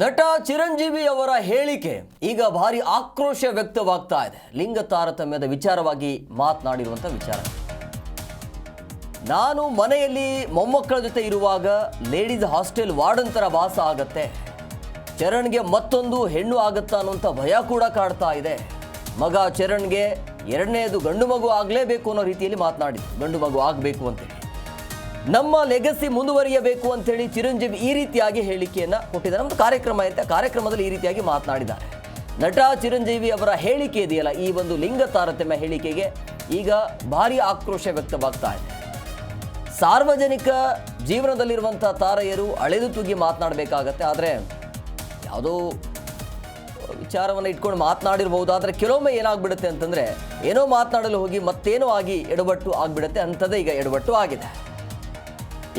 ನಟ ಚಿರಂಜೀವಿ ಅವರ ಹೇಳಿಕೆ ಈಗ ಭಾರಿ ಆಕ್ರೋಶ ವ್ಯಕ್ತವಾಗ್ತಾ ಇದೆ. ಲಿಂಗ ತಾರತಮ್ಯದ ವಿಚಾರವಾಗಿ ಮಾತನಾಡಿರುವಂಥ ವಿಚಾರ. ನಾನು ಮನೆಯಲ್ಲಿ ಮೊಮ್ಮಕ್ಕಳ ಜೊತೆ ಇರುವಾಗ ಲೇಡೀಸ್ ಹಾಸ್ಟೆಲ್ ವಾರ್ಡನ್ ಥರ ವಾಸ ಆಗತ್ತೆ. ಚರಣ್ಗೆ ಮತ್ತೊಂದು ಹೆಣ್ಣು ಆಗತ್ತಾ ಅನ್ನುವಂಥ ಭಯ ಕೂಡ ಕಾಡ್ತಾ ಇದೆ. ಮಗ ಚರಣ್ಗೆ ಎರಡನೇದು ಗಂಡು ಮಗು ಆಗಲೇಬೇಕು ಅನ್ನೋ ರೀತಿಯಲ್ಲಿ ಮಾತನಾಡಿದ್ರು. ಗಂಡು ಮಗು ಆಗಬೇಕು ಅಂತೇಳಿ ನಮ್ಮ ಲೆಗಸಿ ಮುಂದುವರಿಯಬೇಕು ಅಂತೇಳಿ ಚಿರಂಜೀವಿ ಈ ರೀತಿಯಾಗಿ ಹೇಳಿಕೆಯನ್ನ ಕೊಟ್ಟಿದ್ದಾರೆ. ನಮ್ದು ಕಾರ್ಯಕ್ರಮ ಇರುತ್ತೆ ಕಾರ್ಯಕ್ರಮದಲ್ಲಿ ಈ ರೀತಿಯಾಗಿ ಮಾತನಾಡಿದ್ದಾರೆ. ನಟ ಚಿರಂಜೀವಿ ಅವರ ಹೇಳಿಕೆ ಇದೆಯಲ್ಲ, ಈ ಒಂದು ಲಿಂಗ ತಾರತಮ್ಯ ಹೇಳಿಕೆಗೆ ಈಗ ಭಾರಿ ಆಕ್ರೋಶ ವ್ಯಕ್ತವಾಗ್ತಾ ಇದೆ. ಸಾರ್ವಜನಿಕ ಜೀವನದಲ್ಲಿರುವಂಥ ತಾರೆಯರು ಅಳೆದು ತೂಗಿ ಮಾತನಾಡಬೇಕಾಗತ್ತೆ. ಆದರೆ ಯಾವುದೋ ವಿಚಾರವನ್ನು ಇಟ್ಕೊಂಡು ಮಾತನಾಡಿರ್ಬಹುದು ಆದರೆ ಕೆಲವೊಮ್ಮೆ ಏನಾಗ್ಬಿಡುತ್ತೆ ಅಂತಂದರೆ ಏನೋ ಮಾತನಾಡಲು ಹೋಗಿ ಮತ್ತೇನೋ ಆಗಿ ಎಡವಟ್ಟು ಆಗಿಬಿಡುತ್ತೆ. ಅಂಥದ್ದೇ ಈಗ ಎಡವಟ್ಟು ಆಗಿದೆ.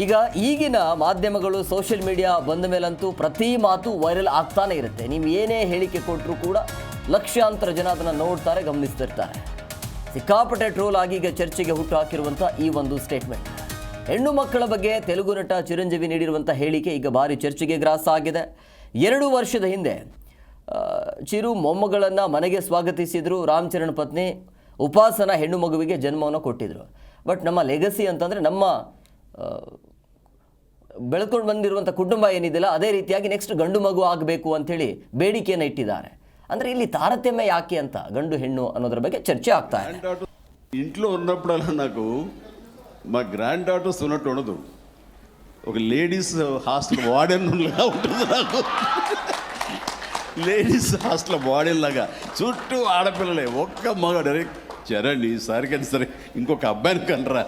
ಈಗ ಈಗಿನ ಮಾಧ್ಯಮಗಳು ಸೋಷಿಯಲ್ ಮೀಡಿಯಾ ಬಂದ ಮೇಲಂತೂ ಪ್ರತಿ ಮಾತು ವೈರಲ್ ಆಗ್ತಾನೆ ಇರುತ್ತೆ. ನೀವು ಏನೇ ಹೇಳಿಕೆ ಕೊಟ್ಟರೂ ಕೂಡ ಲಕ್ಷಾಂತರ ಜನ ಅದನ್ನು ನೋಡ್ತಾರೆ, ಗಮನಿಸ್ತಿರ್ತಾರೆ. ಸಿಕ್ಕಾಪಟ್ಟೆ ಟ್ರೋಲ್ ಆಗಿ ಈಗ ಚರ್ಚೆಗೆ ಹುಟ್ಟು ಹಾಕಿರುವಂಥ ಈ ಒಂದು ಸ್ಟೇಟ್ಮೆಂಟ್ ಹೆಣ್ಣು ಮಕ್ಕಳ ಬಗ್ಗೆ ತೆಲುಗು ನಟ ಚಿರಂಜೀವಿ ನೀಡಿರುವಂಥ ಹೇಳಿಕೆ ಈಗ ಭಾರಿ ಚರ್ಚೆಗೆ ಗ್ರಾಸ ಆಗಿದೆ. ಎರಡು ವರ್ಷದ ಹಿಂದೆ ಚಿರು ಮೊಮ್ಮಗಳನ್ನು ಮನೆಗೆ ಸ್ವಾಗತಿಸಿದರು. ರಾಮ್ ಚರಣ್ ಪತ್ನಿ ಉಪಾಸನ ಹೆಣ್ಣು ಮಗುವಿಗೆ ಜನ್ಮವನ್ನು ಕೊಟ್ಟಿದ್ದರು ಬಟ್ ನಮ್ಮ ಲೆಗಸಿ ಅಂತಂದರೆ ನಮ್ಮ ಬೆಳ್ಕೊಂಡು ಬಂದಿರುವಂಥ ಕುಟುಂಬ ಏನಿದೆಯಲ್ಲ ಅದೇ ರೀತಿಯಾಗಿ ನೆಕ್ಸ್ಟ್ ಗಂಡು ಮಗು ಆಗಬೇಕು ಅಂಥೇಳಿ ಬೇಡಿಕೆಯನ್ನು ಇಟ್ಟಿದ್ದಾರೆ ಅಂದರೆ ಇಲ್ಲಿ ತಾರತಮ್ಯ ಯಾಕೆ ಅಂತ గండు ಹೆಣ್ಣು ಅನ್ನೋದ್ರ ಬಗ್ಗೆ చర్చ ಆಗ್ತಾ ಇದೆ గ్రాండ్ డాటర్ ఇంట్లో ఉన్నప్పుడల్లా నాకు మా గ్రాండ్ డాటర్స్ ఉన్నట్టు ఉండదు ఒక లేడీస్ హాస్టల్ వార్డెన్ లాగా ఉంటుంది నాకు లేడీస్ హాస్టల్ వార్డెన్ లాగా చుట్టూ ఆడపిల్లలే ఒక్క మగాడు అరే చరణ్ ఈసారికి సరే ఇంకొక అబ్బాయిని కనరా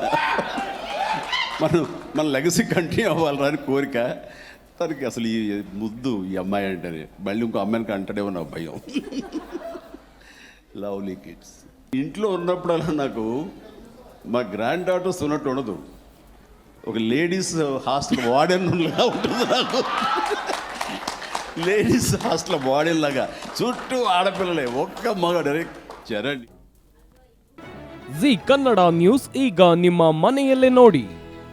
మనం మన లెగసీ కంటిన్యూ అవ్వాలరా అని కోరిక తనకి అసలు ఈ ముద్దు ఈ అమ్మాయి అంటేనే మళ్ళీ ఇంకో అమ్మాయిని కంటాడేమో నా భయం లవ్లీ కిడ్స్ ఇంట్లో ఉన్నప్పుడల్లా నాకు మా గ్రాండ్ డాటర్స్ ఉన్నట్టు ఉండదు ఒక లేడీస్ హాస్టల్ వార్డెన్ లాగా ఉంటుంది నాకు లేడీస్ హాస్టల్ వార్డెన్ లాగా చుట్టూ ఆడపిల్లలే ఒక్క మగాడు అరే చరణ్ ಜಿ ಕನ್ನಡ ನ್ಯೂಸ್ ಈಗ ನಿಮ್ಮ ಮನೆಯಲ್ಲೇ ನೋಡಿ